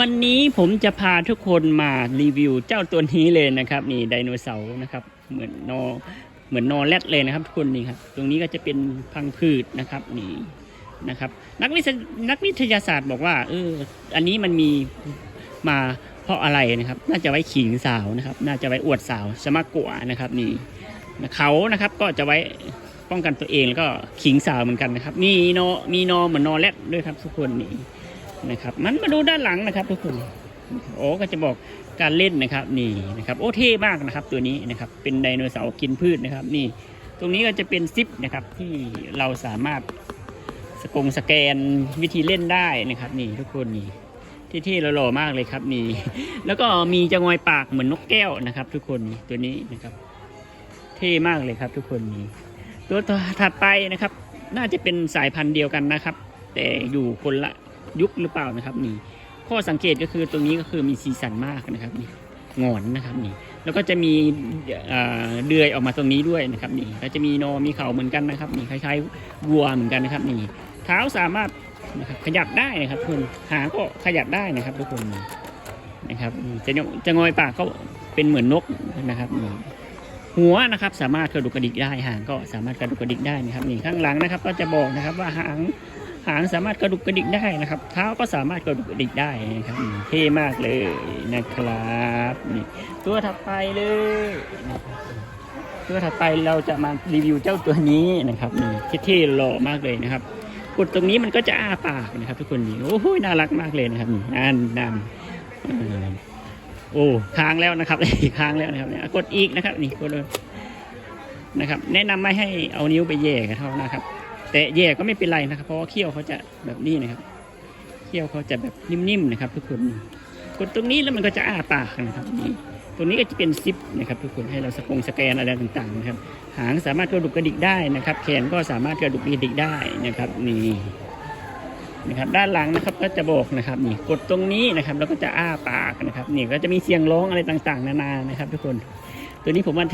วันนี้ผมจะพาทุกคนมารีวิวเจ้าตัวนี้เลยนะครับนี่ไดโนเสาร์นะครับเหมือนนอเหมือนนอแรดเลยนะครับทุกคนนี่ครับตรงนี้ก็จะเป็นพังพืชนะครับนี่นะครับนักวิทนักวิทยาศาสตร์บอกว่าเอออันนี้มันมีมาเพราะอะไรนะครับ น่าจะไว้ขิงสาวนะครับ น่าจะไว้อวดสาวสมากกว่านะครับนี่เขานะครับก็จะไว้ป้องกันตัวเองแล้วก็ขิงสาวเหมือนกันนะครับ มีนอมีนอเหมือนนอแรดด้วยครับทุกคนนี่ นะครับ มันมาดูด้านหลังนะครับทุกคนโอ้ก็จะบอกการเล่นนะครับนี่นะครับโอ้เท่มากนะครับตัวนี้นะครับเป็นไดโนเสาร์กินพืชนะครับนี่ตรงนี้ก็จะเป็นซิปนะครับที่เราสามารถสกงสแกนวิธีเล่นได้นะครับ นี่ทุกคนนี่ที่ที่เราหล่อๆมากเลยครับนี่แล้วก็มีจะงอยปากเหมือนนกแก้วนะครับ ทุกคนตัวนี้นะครับ เท่มากเลยครับ ทุกคนนี่ตัวถัดไปนะครับ น่าจะเป็นสายพันธุ์เดียวกันนะครับ แต่อยู่คนละ ยุคหรือเปล่านะครับนี่ข้อสังเกตก็คือตรงนี้ก็คือมีสีสันมากนะครับนี่งอนนะครับนี่แล้วก็จะมีเดือยออกมาตรงนี้ด้วยนะครับนี่ก็จะมีนอมีเข่าเหมือนกันนะครับนี่คล้ายๆวัวเหมือนกันนะครับนี่เท้าสามารถนะครับขยับได้นะครับทุกคนหางก็ขยับได้นะครับทุกคนนะครับจะจะงอยปากก็เป็นเหมือนนกนะครับนี่หัวนะครับสามารถกระดุกกระดิกได้หางก็สามารถกระดุกกระดิกได้นะครับนี่ข้างหลังนะครับ ก็จะบอกนะครับว่าหาง หางสามารถกระดุกกระดิกได้นะครับ เท้าก็สามารถกระดุกกระดิกได้นะครับเท่มากเลยนะครับนี่ตัวถัดไปเลย ตัวถัดไปเราจะมารีวิวเจ้าตัวนี้นะครับนี่เท่ๆหล่อมากเลยนะครับกดตรงนี้มันก็จะอ้าปากนะครับ ทุกคนนี่โอ้โหน่ารักมากเลยนะครับนี่นั่นนั่นโอ้ค้างแล้วนะครับค้างแล้วนะครับกดอีกนะครับ นี่กดเลยนะครับ แนะนำไม่ให้เอานิ้วไปแย่กับเท่านะครับ แต่แย่ก็ไม่เป็นไรนะครับ เพราะว่าเขี้ยวเขาจะแบบนี้นะครับ เขี้ยวเขาจะแบบนิ่มๆนะครับ ทุกคนกดตรงนี้แล้วมันก็จะอ้าปากนะครับนี่ตรงนี้ก็จะเป็นซิปนะครับ ทุกคนให้เราสกงสแกนอะไรต่างๆนะครับ หางสามารถกระดุกกระดิกได้นะครับ แขนก็สามารถกระดุกกระดิกได้นะครับนี่นะครับด้านหลังนะครับก็จะบอกนะครับนี่กดตรงนี้นะครับ แล้วก็จะอ้าปากนะครับนี่ก็จะมีเสียงร้องอะไรต่างๆ นานานะครับ ทุกคน ตัวนี้ผมว่า